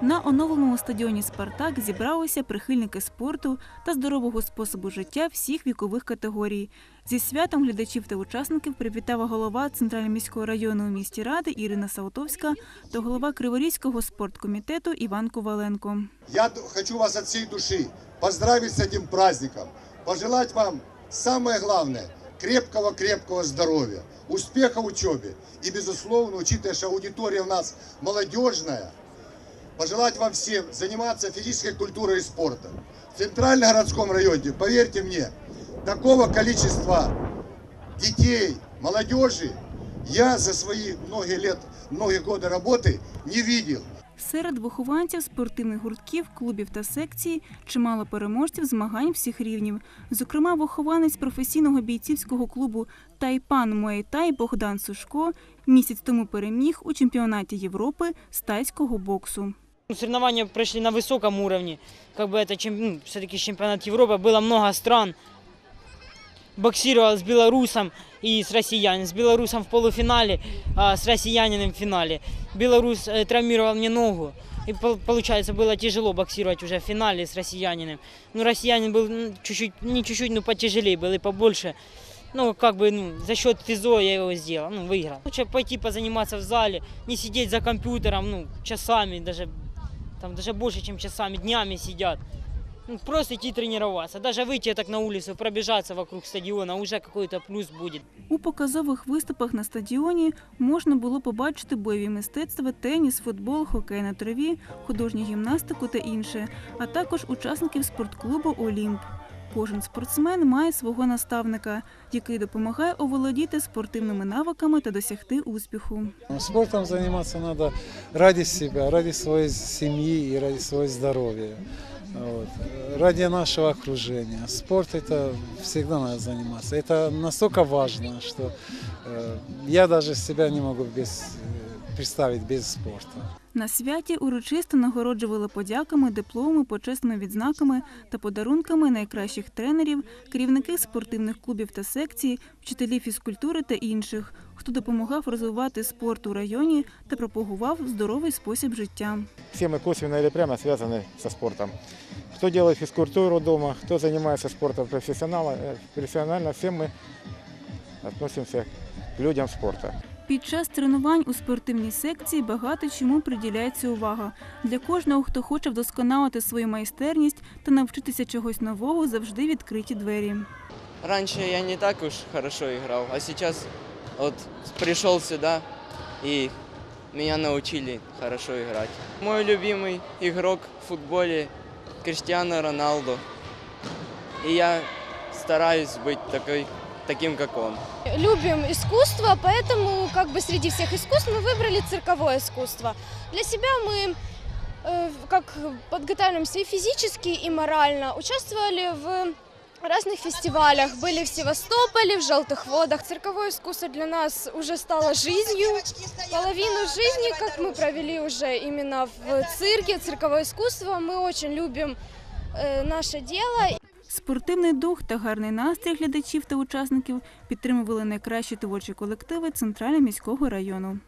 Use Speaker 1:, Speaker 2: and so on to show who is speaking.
Speaker 1: На оновленому стадіоні Спартак зібралися прихильники спорту та здорового способу життя всіх вікових категорій. Зі святом глядачів та учасників привітала голова Центральної міської району у місті Ради Ірина Саутовська та голова Криворізького спорткомітету Іван Коваленко.
Speaker 2: Я хочу вас от всей души поздравить с этим праздником, пожелать вам самое главное – крепкого-крепкого здоровья, успеха в учебе и, безусловно, учитывая, что аудитория у нас молодежная, пожелать вам всем заниматься физической культурой и спортом. В Центральногородском районе, поверьте мне, такого количества детей, молодежи я за свои многие лет, многие годы работы не видел.
Speaker 1: Серед вихованців спортивних гуртків, клубів та секцій чимало переможців змагань всіх рівнів. Зокрема, вихованець професійного бійцівського клубу Тайпан Муайтай Богдан Сушко місяць тому переміг у чемпіонаті Європи з тайського боксу.
Speaker 3: Ну, Соревнования прошли на высоком уровне. Как бы это чем, все-таки чемпионат Европы. Было много стран. Боксировал с белорусом и с россиянином. С белорусом в полуфинале, а с россиянином в финале. Белорус э, травмировал мне ногу. И пол- получается было тяжело боксировать уже в финале с россиянином. Ну, россиянин был чуть-чуть, не чуть-чуть, но потяжелее был и побольше. Ну, как бы, ну, за счет физо я его сделал, ну, выиграл. Лучше пойти позаниматься в зале, не сидеть за компьютером, ну, часами, даже, там, даже больше, чем часами, днями сидят. Ну, просто идти тренироваться. Даже выйти так на улицу, пробежаться вокруг стадиона, уже какой-то плюс будет.
Speaker 1: У показових виступах на стадіоні можна було побачити бойові мистецтва, теніс, футбол, хокей на траві, художню гімнастику та інше, а також учасників спортклубу Олімп Кожен спортсмен має свого наставника, який допомагає оволодіти спортивними навиками та досягти успіху.
Speaker 4: Ну, Спортом заниматься надо ради себя, ради своей семьи и ради своего здоровья. Вот. Ради нашего окружения. Спорт это всегда надо заниматься. Это настолько важно, что э, я даже себя не могу без, э, представить без спорта.
Speaker 1: На святі урочисто нагороджували подяками, дипломами, почесними відзнаками та подарунками найкращих тренерів, керівники спортивних клубів та секцій, вчителів фізкультури та інших, хто допомагав розвивати спорт у районі та пропагував здоровий спосіб життя.
Speaker 5: Все мы косвенно или прямо связаны со спортом. Кто делает физкультуру дома, кто занимается спортом профессионально, э, профессионально все мы относимся к людям спорта.
Speaker 1: Під час тренувань у спортивній секції багато чому приділяється увага. Для кожного, хто хоче вдосконалити свою майстерність та навчитися чогось нового, завжди відкриті двері.
Speaker 6: Раньше я не так уж хорошо играл, а сейчас вот пришел сюда и меня научили хорошо играть. Мой любимый игрок в футболе Криштиано Роналдо. И я стараюсь быть такой, таким, как он.
Speaker 7: любим искусство, поэтому как бы среди всех искусств мы выбрали цирковое искусство. Для себя мы э, как подготавливаемся и физически, и морально. Участвовали в разных фестивалях, были в Севастополе, в Желтых водах. Цирковое искусство для нас уже стало жизнью. Половину жизни, как мы провели уже именно в цирке, цирковое искусство. Мы очень любим э, наше дело
Speaker 1: Спортивний дух та гарний настрій глядачів та учасників підтримували найкращі творчі колективи Центрального міського району.